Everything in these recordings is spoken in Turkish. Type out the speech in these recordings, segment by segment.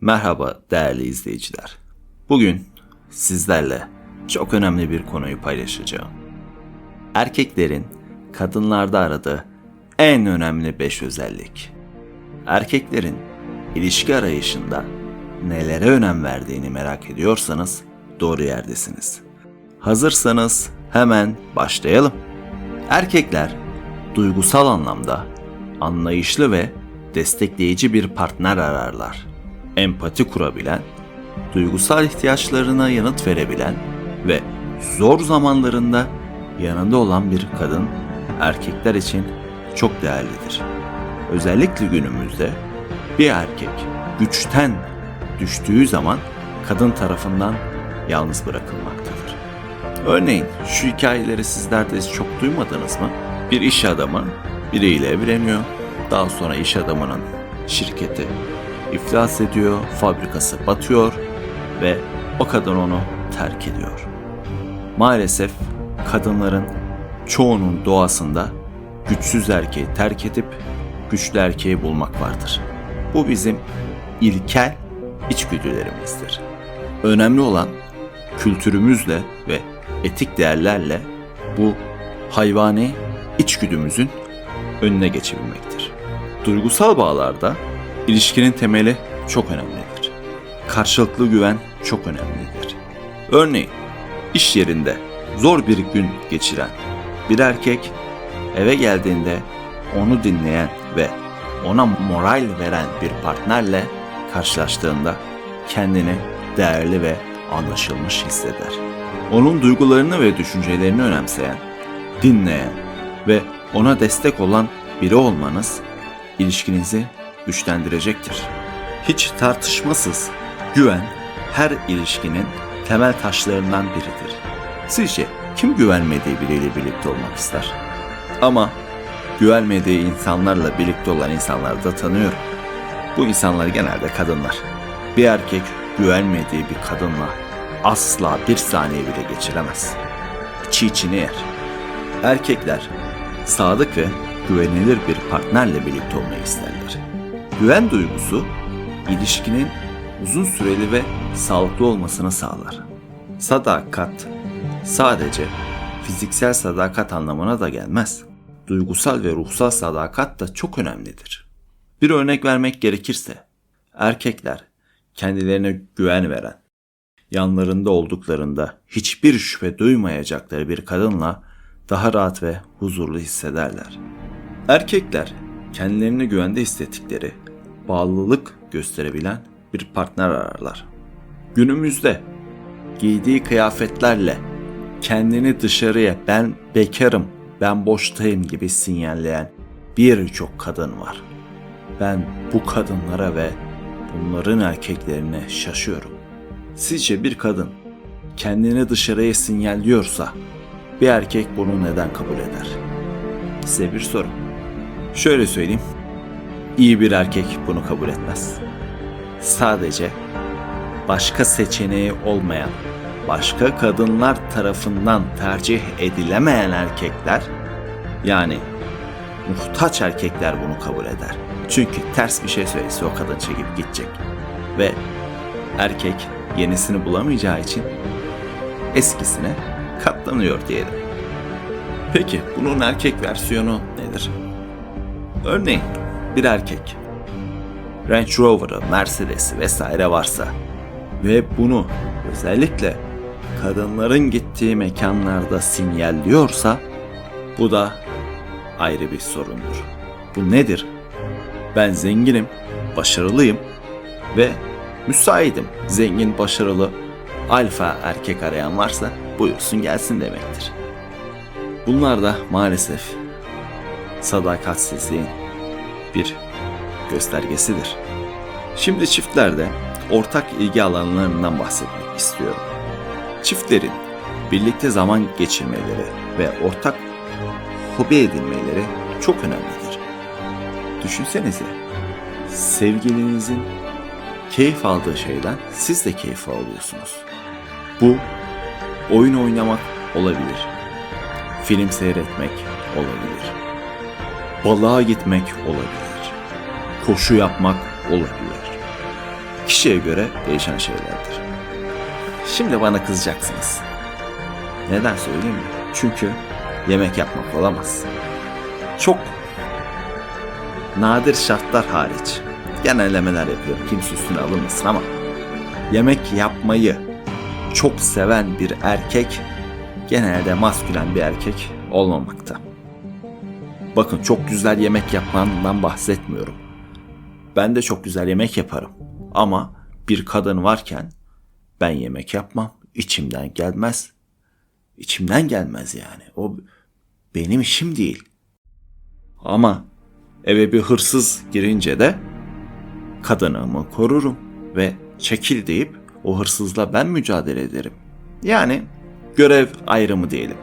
Merhaba değerli izleyiciler. Bugün sizlerle çok önemli bir konuyu paylaşacağım. Erkeklerin kadınlarda aradığı en önemli 5 özellik. Erkeklerin ilişki arayışında nelere önem verdiğini merak ediyorsanız doğru yerdesiniz. Hazırsanız hemen başlayalım. Erkekler duygusal anlamda anlayışlı ve destekleyici bir partner ararlar. Empati kurabilen, duygusal ihtiyaçlarına yanıt verebilen ve zor zamanlarında yanında olan bir kadın erkekler için çok değerlidir. Özellikle günümüzde bir erkek güçten düştüğü zaman kadın tarafından yalnız bırakılmaktadır. Örneğin şu hikayeleri sizler de çok duymadınız mı? Bir iş adamı biriyle evleniyor. Daha sonra iş adamının şirketi iflas ediyor, fabrikası batıyor ve o kadın onu terk ediyor. Maalesef kadınların çoğunun doğasında güçsüz erkeği terk edip güçlü erkeği bulmak vardır. Bu bizim ilkel içgüdülerimizdir. Önemli olan kültürümüzle ve etik değerlerle bu hayvani içgüdümüzün önüne geçebilmektir. Duygusal bağlarda ilişkinin temeli çok önemlidir. Karşılıklı güven çok önemlidir. Örneğin iş yerinde zor bir gün geçiren bir erkek eve geldiğinde onu dinleyen ve ona moral veren bir partnerle karşılaştığında kendini değerli ve anlaşılmış hisseder. Onun duygularını ve düşüncelerini önemseyen, dinleyen ve ona destek olan biri olmanız ilişkinizi güçlendirecektir. Hiç tartışmasız güven her ilişkinin temel taşlarından biridir. Sizce kim güvenmediği biriyle birlikte olmak ister? Ama güvenmediği insanlarla birlikte olan insanları da tanıyorum. Bu insanlar genelde kadınlar. Bir erkek güvenmediği bir kadınla asla bir saniye bile geçiremez. İçi içini yer. Erkekler sadık ve güvenilir bir partnerle birlikte olmayı isterler. Güven duygusu ilişkinin uzun süreli ve sağlıklı olmasını sağlar. Sadakat sadece fiziksel sadakat anlamına da gelmez. Duygusal ve ruhsal sadakat da çok önemlidir. Bir örnek vermek gerekirse, erkekler kendilerine güven veren, yanlarında olduklarında hiçbir şüphe duymayacakları bir kadınla daha rahat ve huzurlu hissederler. Erkekler kendilerini güvende hissettikleri, bağlılık gösterebilen bir partner ararlar. Günümüzde giydiği kıyafetlerle kendini dışarıya ben bekarım, ben boştayım gibi sinyalleyen birçok kadın var. Ben bu kadınlara ve bunların erkeklerine şaşıyorum. Sizce bir kadın kendini dışarıya sinyalliyorsa bir erkek bunu neden kabul eder? Size bir soru. Şöyle söyleyeyim. İyi bir erkek bunu kabul etmez. Sadece başka seçeneği olmayan, başka kadınlar tarafından tercih edilemeyen erkekler yani muhtaç erkekler bunu kabul eder. Çünkü ters bir şey söylese o kadın çekip gidecek. Ve erkek yenisini bulamayacağı için eskisine katlanıyor diyelim. Peki bunun erkek versiyonu nedir? Örneğin bir erkek Range Rover'ı, Mercedes'i vesaire varsa ve bunu özellikle kadınların gittiği mekanlarda sinyalliyorsa bu da ayrı bir sorundur. Bu nedir? Ben zenginim, başarılıyım ve müsaitim. Zengin, başarılı, alfa erkek arayan varsa buyursun gelsin demektir. Bunlar da maalesef sadakatsizliğin bir göstergesidir. Şimdi çiftlerde ortak ilgi alanlarından bahsetmek istiyorum. Çiftlerin birlikte zaman geçirmeleri ve ortak hobi edinmeleri çok önemlidir. Düşünsenize, sevgilinizin keyif aldığı şeyden siz de keyif alıyorsunuz. Bu oyun oynamak olabilir. Film seyretmek olabilir. Balığa gitmek olabilir. Koşu yapmak olabilir. kişiye göre değişen şeylerdir. Şimdi bana kızacaksınız. Neden söyleyeyim mi? Çünkü yemek yapmak olamaz. Çok nadir şartlar hariç genellemeler yapıyorum. Kimse üstüne alınmasın ama yemek yapmayı çok seven bir erkek genelde maskülen bir erkek olmamakta. Bakın çok güzel yemek yapmandan bahsetmiyorum. Ben de çok güzel yemek yaparım. Ama bir kadın varken ben yemek yapmam. içimden gelmez. İçimden gelmez yani. O benim işim değil. Ama eve bir hırsız girince de kadınımı korurum ve çekil deyip o hırsızla ben mücadele ederim. Yani görev ayrımı diyelim.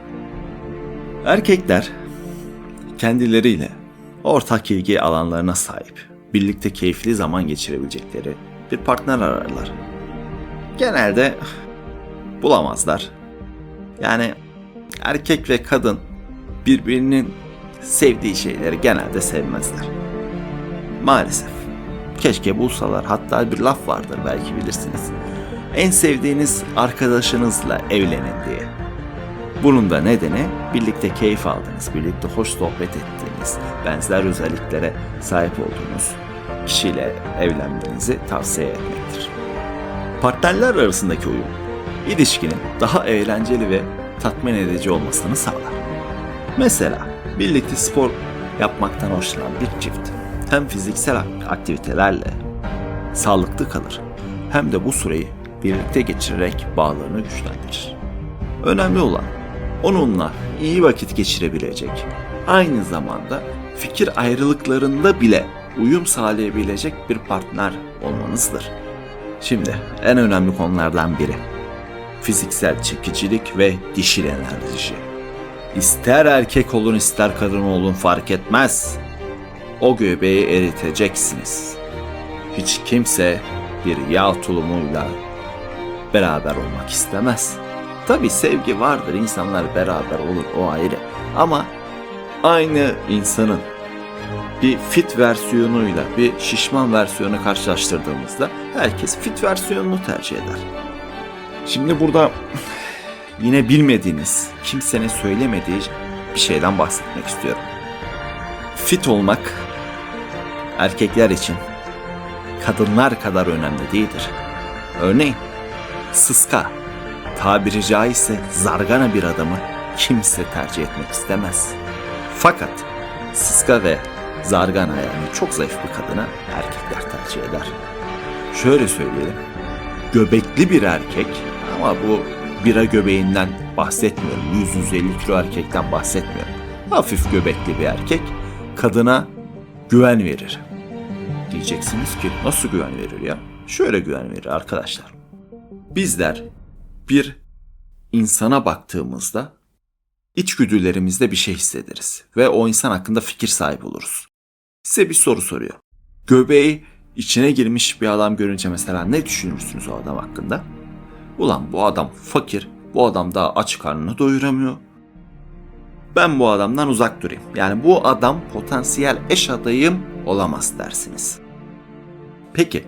Erkekler kendileriyle ortak ilgi alanlarına sahip, birlikte keyifli zaman geçirebilecekleri bir partner ararlar. Genelde bulamazlar. Yani erkek ve kadın birbirinin sevdiği şeyleri genelde sevmezler. Maalesef. Keşke bulsalar. Hatta bir laf vardır belki bilirsiniz. En sevdiğiniz arkadaşınızla evlenin diye. Bunun da nedeni birlikte keyif aldığınız, birlikte hoş sohbet ettiğiniz, benzer özelliklere sahip olduğunuz kişiyle evlenmenizi tavsiye etmektir. Partnerler arasındaki uyum, ilişkinin daha eğlenceli ve tatmin edici olmasını sağlar. Mesela birlikte spor yapmaktan hoşlanan bir çift hem fiziksel aktivitelerle sağlıklı kalır hem de bu süreyi birlikte geçirerek bağlarını güçlendirir. Önemli olan onunla iyi vakit geçirebilecek, aynı zamanda fikir ayrılıklarında bile uyum sağlayabilecek bir partner olmanızdır. Şimdi en önemli konulardan biri fiziksel çekicilik ve dişil enerji. İster erkek olun ister kadın olun fark etmez. O göbeği eriteceksiniz. Hiç kimse bir yağ tulumuyla beraber olmak istemez. Tabi sevgi vardır, insanlar beraber olur o ayrı. Ama aynı insanın bir fit versiyonuyla bir şişman versiyonu karşılaştırdığımızda herkes fit versiyonunu tercih eder. Şimdi burada yine bilmediğiniz, kimsenin söylemediği bir şeyden bahsetmek istiyorum. Fit olmak erkekler için kadınlar kadar önemli değildir. Örneğin sıska, tabiri caizse zargana bir adamı kimse tercih etmek istemez. Fakat sıska ve zargana yani çok zayıf bir kadını erkekler tercih eder. Şöyle söyleyelim, göbekli bir erkek ama bu bira göbeğinden bahsetmiyorum. 100-150 kilo erkekten bahsetmiyorum. Hafif göbekli bir erkek kadına güven verir. Diyeceksiniz ki nasıl güven verir ya? Şöyle güven verir arkadaşlar. Bizler bir insana baktığımızda içgüdülerimizde bir şey hissederiz ve o insan hakkında fikir sahibi oluruz. Size bir soru soruyor. Göbeği içine girmiş bir adam görünce mesela ne düşünürsünüz o adam hakkında? Ulan bu adam fakir, bu adam daha aç karnını doyuramıyor. Ben bu adamdan uzak durayım. Yani bu adam potansiyel eş adayım olamaz dersiniz. Peki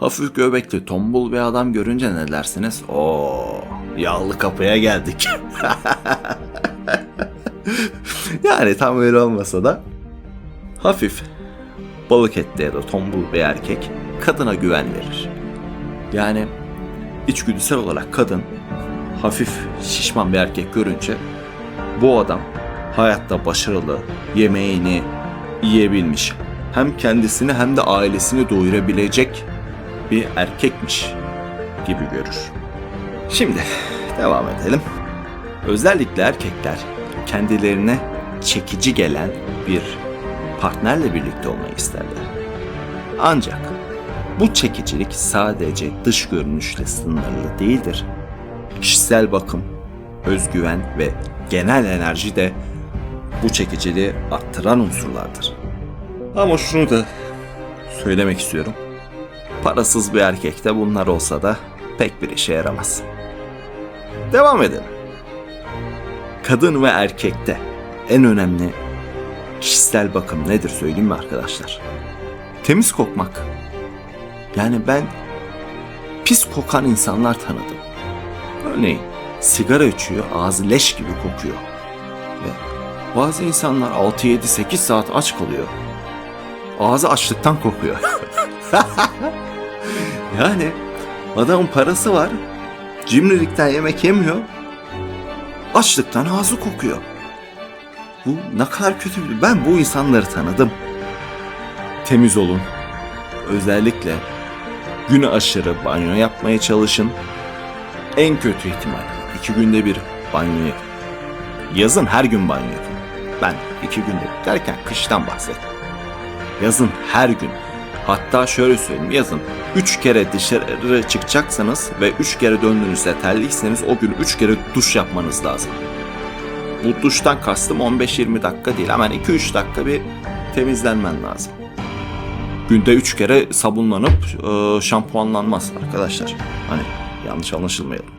hafif göbekli tombul bir adam görünce ne dersiniz? Oo, yağlı kapıya geldik. yani tam öyle olmasa da hafif balık etli ya da tombul bir erkek kadına güven verir. Yani içgüdüsel olarak kadın hafif şişman bir erkek görünce bu adam hayatta başarılı, yemeğini yiyebilmiş, hem kendisini hem de ailesini doyurabilecek bir erkekmiş gibi görür. Şimdi devam edelim. Özellikle erkekler kendilerine çekici gelen bir partnerle birlikte olmayı isterler. Ancak bu çekicilik sadece dış görünüşle sınırlı değildir. Kişisel bakım, özgüven ve genel enerji de bu çekiciliği arttıran unsurlardır. Ama şunu da söylemek istiyorum. Parasız bir erkekte bunlar olsa da pek bir işe yaramaz. Devam edelim. Kadın ve erkekte en önemli kişisel bakım nedir söyleyeyim mi arkadaşlar? Temiz kokmak. Yani ben pis kokan insanlar tanıdım. Örneğin sigara içiyor, ağzı leş gibi kokuyor. Ve bazı insanlar 6 7 8 saat aç kalıyor. Ağzı açlıktan kokuyor. yani adamın parası var. Cimrilikten yemek yemiyor. Açlıktan ağzı kokuyor. Bu ne kadar kötü bir... Ben bu insanları tanıdım. Temiz olun. Özellikle gün aşırı banyo yapmaya çalışın. En kötü ihtimal iki günde bir banyo yapın. Yazın her gün banyo yapın. Ben iki günde derken kıştan bahsettim. Yazın her gün. Hatta şöyle söyleyeyim yazın 3 kere dışarı çıkacaksanız ve 3 kere döndüğünüzde terliyseniz o gün 3 kere duş yapmanız lazım. Bu duştan kastım 15-20 dakika değil hemen 2-3 dakika bir temizlenmen lazım. Günde 3 kere sabunlanıp e, şampuanlanmaz arkadaşlar. Hani yanlış anlaşılmayalım.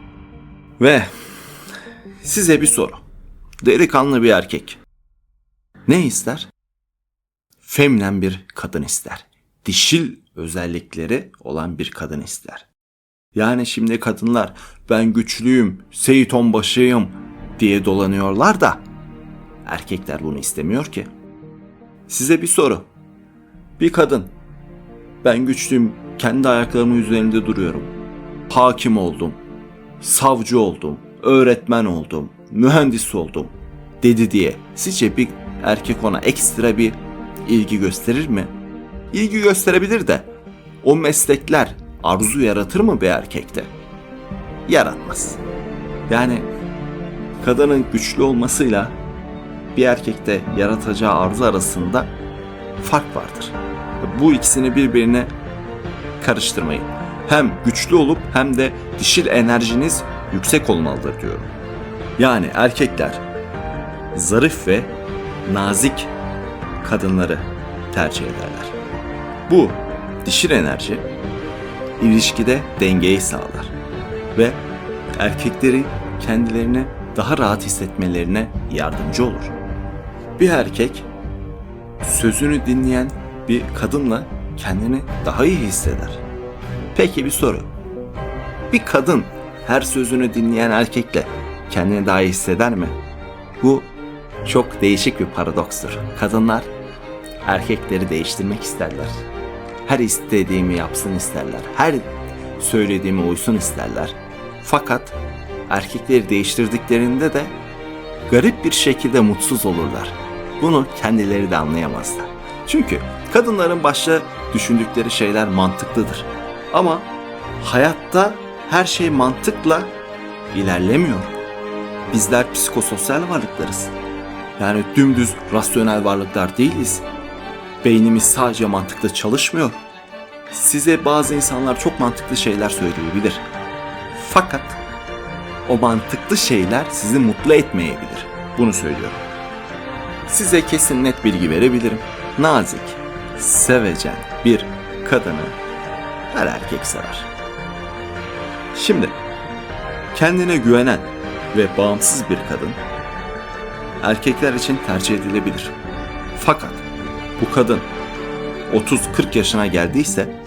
Ve size bir soru. Delikanlı bir erkek. Ne ister? Feminen bir kadın ister. Dişil özellikleri olan bir kadın ister. Yani şimdi kadınlar ben güçlüyüm, Seyit Onbaşıyım diye dolanıyorlar da erkekler bunu istemiyor ki. Size bir soru. Bir kadın ben güçlüyüm, kendi ayaklarımın üzerinde duruyorum. Hakim oldum, savcı oldum, öğretmen oldum, mühendis oldum dedi diye sizce bir erkek ona ekstra bir ilgi gösterir mi? İlgi gösterebilir de o meslekler arzu yaratır mı bir erkekte? Yaratmaz. Yani kadının güçlü olmasıyla bir erkekte yaratacağı arzu arasında fark vardır. Bu ikisini birbirine karıştırmayın. Hem güçlü olup hem de dişil enerjiniz yüksek olmalıdır diyorum. Yani erkekler zarif ve nazik kadınları tercih ederler. Bu dişil enerji ilişkide dengeyi sağlar ve erkekleri kendilerini daha rahat hissetmelerine yardımcı olur. Bir erkek sözünü dinleyen bir kadınla kendini daha iyi hisseder. Peki bir soru. Bir kadın her sözünü dinleyen erkekle kendini daha iyi hisseder mi? Bu çok değişik bir paradokstur. Kadınlar erkekleri değiştirmek isterler. Her istediğimi yapsın isterler. Her söylediğimi uysun isterler. Fakat erkekleri değiştirdiklerinde de garip bir şekilde mutsuz olurlar. Bunu kendileri de anlayamazlar. Çünkü kadınların başta düşündükleri şeyler mantıklıdır. Ama hayatta her şey mantıkla ilerlemiyor. Bizler psikososyal varlıklarız. Yani dümdüz rasyonel varlıklar değiliz. Beynimiz sadece mantıklı çalışmıyor. Size bazı insanlar çok mantıklı şeyler söyleyebilir. Fakat o mantıklı şeyler sizi mutlu etmeyebilir. Bunu söylüyorum. Size kesin net bilgi verebilirim. Nazik, sevecen bir kadını her erkek sever. Şimdi kendine güvenen ve bağımsız bir kadın erkekler için tercih edilebilir. Fakat bu kadın 30-40 yaşına geldiyse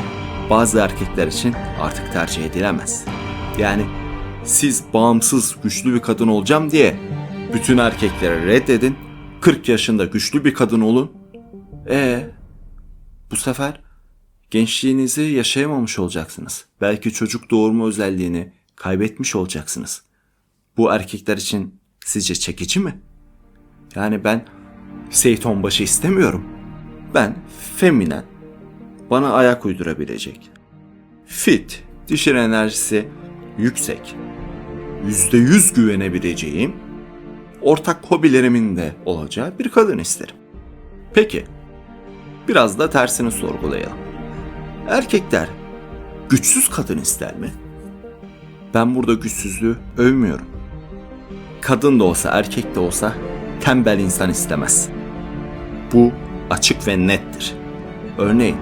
bazı erkekler için artık tercih edilemez. Yani siz bağımsız güçlü bir kadın olacağım diye bütün erkekleri reddedin. 40 yaşında güçlü bir kadın olun. E bu sefer gençliğinizi yaşayamamış olacaksınız. Belki çocuk doğurma özelliğini kaybetmiş olacaksınız. Bu erkekler için sizce çekici mi? Yani ben Seyit Onbaşı istemiyorum. Ben feminen, bana ayak uydurabilecek, fit, dişil enerjisi yüksek, yüzde yüz güvenebileceğim, ortak hobilerimin de olacağı bir kadın isterim. Peki, biraz da tersini sorgulayalım. Erkekler güçsüz kadın ister mi? Ben burada güçsüzlüğü övmüyorum. Kadın da olsa erkek de olsa tembel insan istemez. Bu açık ve nettir. Örneğin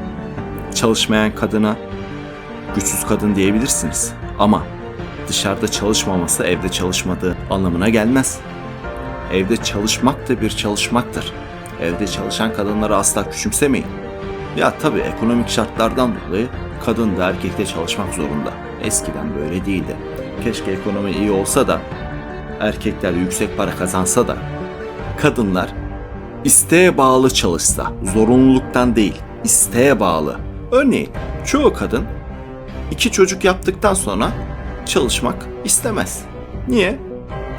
çalışmayan kadına güçsüz kadın diyebilirsiniz ama dışarıda çalışmaması evde çalışmadığı anlamına gelmez. Evde çalışmak da bir çalışmaktır. Evde çalışan kadınları asla küçümsemeyin. Ya tabii ekonomik şartlardan dolayı kadın da erkek de çalışmak zorunda. Eskiden böyle değildi. Keşke ekonomi iyi olsa da erkekler yüksek para kazansa da kadınlar isteğe bağlı çalışsa, zorunluluktan değil, isteğe bağlı. Örneğin çoğu kadın iki çocuk yaptıktan sonra çalışmak istemez. Niye?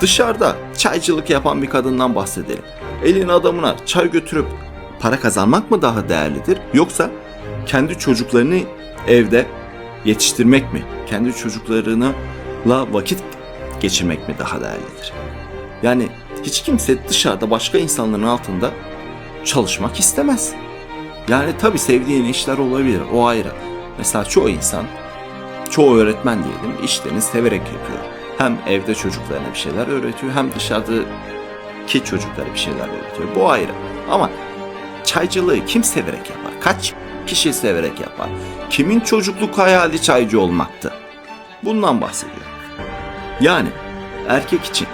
Dışarıda çaycılık yapan bir kadından bahsedelim. Elin adamına çay götürüp para kazanmak mı daha değerlidir? Yoksa kendi çocuklarını evde yetiştirmek mi? Kendi çocuklarına vakit geçirmek mi daha değerlidir? Yani hiç kimse dışarıda başka insanların altında çalışmak istemez. Yani tabi sevdiğin işler olabilir o ayrı. Mesela çoğu insan, çoğu öğretmen diyelim işlerini severek yapıyor. Hem evde çocuklarına bir şeyler öğretiyor hem dışarıdaki çocuklara bir şeyler öğretiyor. Bu ayrı. Ama çaycılığı kim severek yapar? Kaç kişi severek yapar? Kimin çocukluk hayali çaycı olmaktı? Bundan bahsediyor. Yani erkek için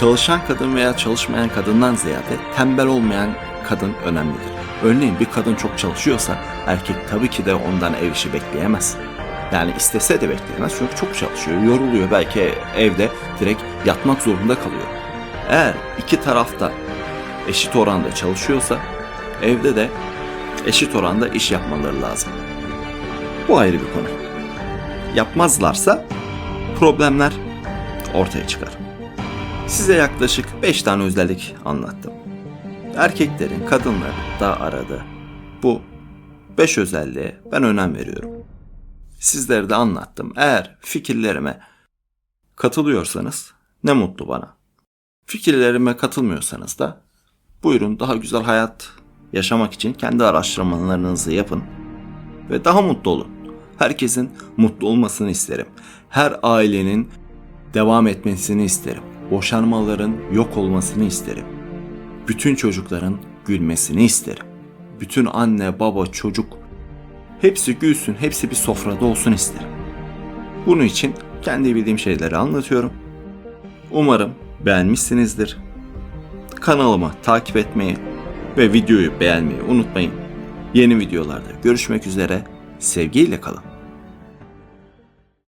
çalışan kadın veya çalışmayan kadından ziyade tembel olmayan kadın önemlidir. Örneğin bir kadın çok çalışıyorsa erkek tabii ki de ondan ev işi bekleyemez. Yani istese de bekleyemez çünkü çok çalışıyor, yoruluyor. Belki evde direkt yatmak zorunda kalıyor. Eğer iki tarafta eşit oranda çalışıyorsa evde de eşit oranda iş yapmaları lazım. Bu ayrı bir konu. Yapmazlarsa problemler ortaya çıkar. Size yaklaşık 5 tane özellik anlattım. Erkeklerin kadınları da aradı. Bu 5 özelliğe ben önem veriyorum. Sizlere de anlattım. Eğer fikirlerime katılıyorsanız ne mutlu bana. Fikirlerime katılmıyorsanız da buyurun daha güzel hayat yaşamak için kendi araştırmalarınızı yapın ve daha mutlu olun. Herkesin mutlu olmasını isterim. Her ailenin devam etmesini isterim. Boşanmaların yok olmasını isterim. Bütün çocukların gülmesini isterim. Bütün anne, baba, çocuk hepsi gülsün, hepsi bir sofrada olsun isterim. Bunun için kendi bildiğim şeyleri anlatıyorum. Umarım beğenmişsinizdir. Kanalıma takip etmeyi ve videoyu beğenmeyi unutmayın. Yeni videolarda görüşmek üzere. Sevgiyle kalın.